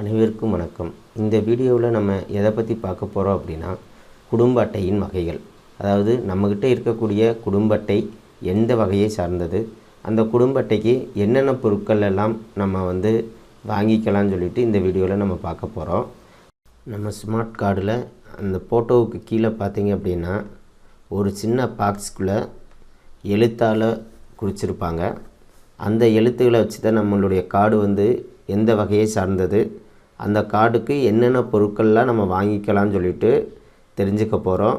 அனைவருக்கும் வணக்கம். இந்த வீடியோவில் நம்ம எதை பற்றி பார்க்க போகிறோம் அப்படின்னா குடும்ப அட்டையின் வகைகள். அதாவது நம்மக்கிட்ட இருக்கக்கூடிய குடும்ப அட்டை எந்த வகையை சார்ந்தது அந்த குடும்ப அட்டைக்கு என்னென்ன பொருட்கள் எல்லாம் நம்ம வந்து வாங்கிக்கலாம்னு சொல்லிட்டு இந்த வீடியோவில் நம்ம பார்க்க போகிறோம் நம்ம ஸ்மார்ட் கார்டில் அந்த ஃபோட்டோவுக்கு கீழே பார்த்தீங்க அப்படின்னா ஒரு சின்ன பாக்ஸ்குள்ளே எழுத்தால் குறிச்சிருப்பாங்க. அந்த எழுத்துக்களை வச்சு தான் நம்மளுடைய கார்டு வந்து எந்த வகையை சார்ந்தது அந்த கார்டுக்கு என்னென்ன பொருட்கள்லாம் நம்ம வாங்கிக்கலாம்னு சொல்லிட்டு தெரிஞ்சுக்க போகிறோம்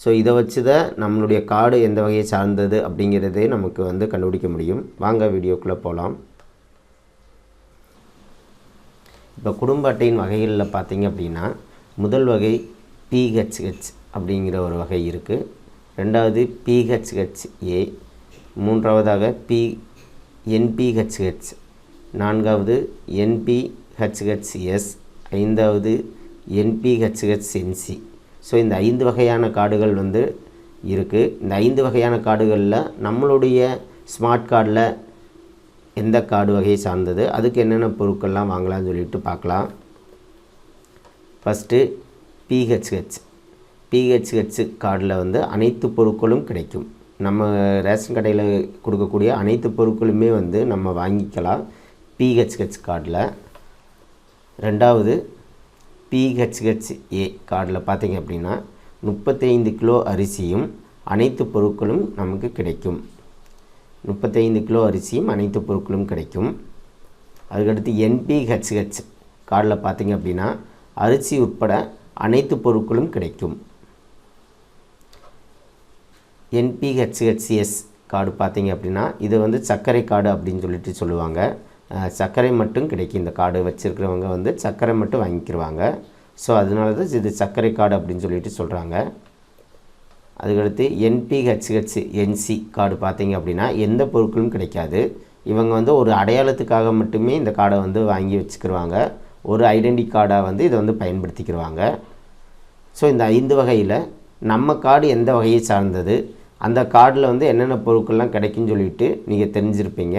ஸோ இதை வச்சு தான் நம்மளுடைய கார்டு எந்த வகையை சார்ந்தது அப்படிங்கிறதே நமக்கு வந்து கண்டுபிடிக்க முடியும். வாங்க வீடியோக்குள்ளே போகலாம் இப்போ குடும்ப அட்டையின் வகைகளில் பார்த்தீங்க அப்படின்னா முதல் வகை பிஹெச்ஹெச் அப்படிங்கிற ஒரு வகை இருக்குது ரெண்டாவது பிஹெச்ஹெச் ஏ மூன்றாவதாக பி என்பிஹெச்ஹெச் நான்காவது என்பிஹெச்ஹெச்எஸ் ஐந்தாவது என்பிஹெச்ஹெச்என்சி ஸோ இந்த ஐந்து வகையான கார்டுகள் வந்து இருக்குது இந்த ஐந்து வகையான கார்டுகளில் நம்மளுடைய ஸ்மார்ட் கார்டில் எந்த கார்டு வகையை சார்ந்தது அதுக்கு என்னென்ன பொருட்கள்லாம் வாங்கலாம்னு சொல்லிட்டு பார்க்கலாம். ஃபஸ்ட்டு பிஹெச்ஹெச் பிஹெச்ஹெச் கார்டில் வந்து அனைத்து பொருட்களும் கிடைக்கும். நம்ம ரேஷன் கடையில் கொடுக்கக்கூடிய அனைத்து பொருட்களுமே வந்து நம்ம வாங்கிக்கலாம். பிஹெச்ஹெச் கார்டில். ரெண்டாவது பிஹெச்ஹெச் ஏ கார்டில் பார்த்தீங்க அப்படின்னா முப்பத்தைந்து கிலோ அரிசியும் அனைத்து பொருட்களும் நமக்கு கிடைக்கும். முப்பத்தைந்து கிலோ அரிசியும் அனைத்து பொருட்களும் கிடைக்கும். அதுக்கடுத்து என்பிஹெச்ஹெச் கார்டில் பார்த்தீங்க அப்படின்னா அரிசி உட்பட அனைத்து பொருட்களும் கிடைக்கும். என்பிஹெச்ஹெச்எஸ் கார்டு பார்த்தீங்க அப்படின்னா இது வந்து சர்க்கரை கார்டு அப்படின்னு சொல்லிட்டு சொல்லுவாங்க. சர்க்கரை மட்டும் கிடைக்கும். இந்த கார்டு வச்சுருக்கிறவங்க வந்து சர்க்கரை மட்டும் வாங்கிக்கிடுவாங்க ஸோ அதனால தான் இது சர்க்கரை கார்டு அப்படின்னு சொல்லிட்டு சொல்கிறாங்க அதுக்கடுத்து என்பிஹெச்ஹெச் என்சி கார்டு பார்த்தீங்க அப்படின்னா எந்த பொருட்களும் கிடைக்காது. இவங்க வந்து ஒரு அடையாளத்துக்காக மட்டுமே இந்த கார்டை வந்து வாங்கி வச்சுக்கிருவாங்க. ஒரு ஐடென்டி கார்டாக வந்து இதை வந்து பயன்படுத்திக்கிடுவாங்க ஸோ இந்த ஐந்து வகையில் நம்ம கார்டு எந்த வகையை சார்ந்தது? அந்த கார்டில் வந்து என்னென்ன பொருட்கள்லாம் கிடைக்குன்னு சொல்லிட்டு நீங்கள் தெரிஞ்சிருப்பீங்க.